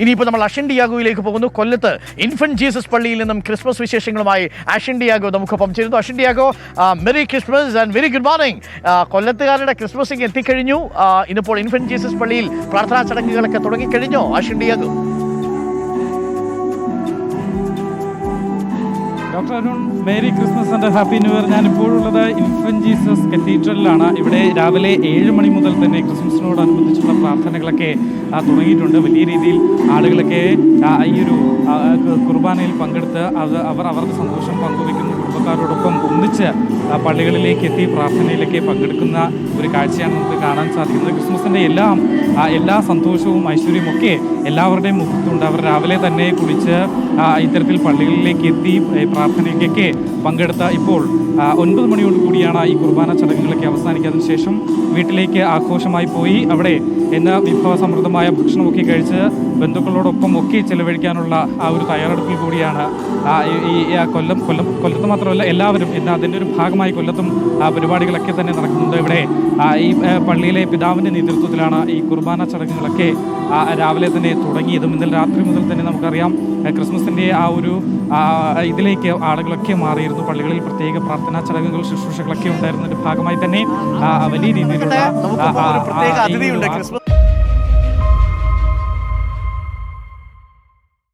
ഇനിയിപ്പോൾ നമ്മൾ അഷൻ ഡിയാഗോയിലേക്ക് പോകുന്നു. കൊല്ലത്ത് ഇൻഫന്റ് ജീസസ് പള്ളിയിൽ നിന്നും ക്രിസ്മസ് വിശേഷങ്ങളുമായി അഷൻ ഡിയാഗോ നമുക്കൊപ്പം ചേരുന്നു. Ashan Diego merry Christmas and very good morning. കൊല്ലത്തുകാരുടെ Christmas ഇങ്ങ് എത്തിക്കഴിഞ്ഞു ഇന്നിപ്പോൾ ഇൻഫന്റ് ജീസസ് പള്ളിയിൽ പ്രാർത്ഥനാ ചടങ്ങുകളൊക്കെ തുടങ്ങിക്കഴിഞ്ഞോ. Ashan Diego doctor Arun merry Christmas and happy new year. ഞാൻ ഇപ്പോഴുള്ളത് ഇൻഫൻ ജീസസ് കത്തീഡ്രലിലാണ്. ഇവിടെ രാവിലെ ഏഴ് മണി മുതൽ തന്നെ ക്രിസ്മസിനോടനുബന്ധിച്ചുള്ള പ്രാർത്ഥനകളൊക്കെ തുടങ്ങിയിട്ടുണ്ട്. വലിയ രീതിയിൽ ആളുകളൊക്കെ ഈ ഒരു കുർബാനയിൽ പങ്കെടുത്ത് അത് അവർ അവരുടെ സന്തോഷം പങ്കുവയ്ക്കുന്നു കുടുംബക്കാരോടൊപ്പം ഒന്നിച്ച് പള്ളികളിലേക്ക് എത്തി പ്രാർത്ഥനയിലേക്ക് പങ്കെടുക്കുന്ന ഒരു കാഴ്ചയാണ് നമുക്ക് കാണാൻ സാധിക്കുന്നത്. ക്രിസ്മസിന്റെ എല്ലാം എല്ലാ സന്തോഷവും ഐശ്വര്യവും ഒക്കെ എല്ലാവരുടെയും മുഖത്തുണ്ട്. അവർ രാവിലെ തന്നെ കുളിച്ച് ഇത്തരത്തിൽ പള്ളികളിലേക്ക് എത്തി പ്രാർത്ഥനയ്ക്കൊക്കെ പങ്കെടുത്ത ഇപ്പോൾ ഒൻപത് മണിയോട് കൂടിയാണ് ഈ കുർബാന ചടങ്ങുകളൊക്കെ അവസാനിക്കാതിന് ശേഷം വീട്ടിലേക്ക് ആഘോഷമായി പോയി. അവിടെ ഇന്ന് വിഭവസമൃദ്ധമായ ഭക്ഷണമൊക്കെ കഴിച്ച് ബന്ധുക്കളോടൊപ്പം ഒക്കെ ചെലവഴിക്കാനുള്ള ആ ഒരു തയ്യാറെടുപ്പിൽ കൂടിയാണ് ഈ- കൊല്ലം കൊല്ലം കൊല്ലത്ത് മാത്രമല്ല എല്ലാവരും ഇന്ന് അതിന്റെ ഒരു ഭാഗമായി കൊല്ലത്തും പരിപാടികളൊക്കെ തന്നെ നടക്കുന്നുണ്ട്. ഇവിടെ ഈ പള്ളിയിലെ പിതാവിന്റെ നേതൃത്വത്തിലാണ് ഈ കുർബാന ചടങ്ങുകളൊക്കെ രാവിലെ തന്നെ തുടങ്ങിയതും. ഇന്നലെ രാത്രി മുതൽ തന്നെ നമുക്കറിയാം ക്രിസ്മസിന്റെ ആ ഒരു ഇതിലേക്ക് ആളുകളൊക്കെ മാറിയിരുന്നു. പള്ളികളിൽ പ്രത്യേക പ്രാർത്ഥനാ ചടങ്ങുകൾ ശുശ്രൂഷകളൊക്കെ ഉണ്ടായിരുന്നതിന്റെ ഭാഗമായി തന്നെ വലിയ രീതിയിലുള്ള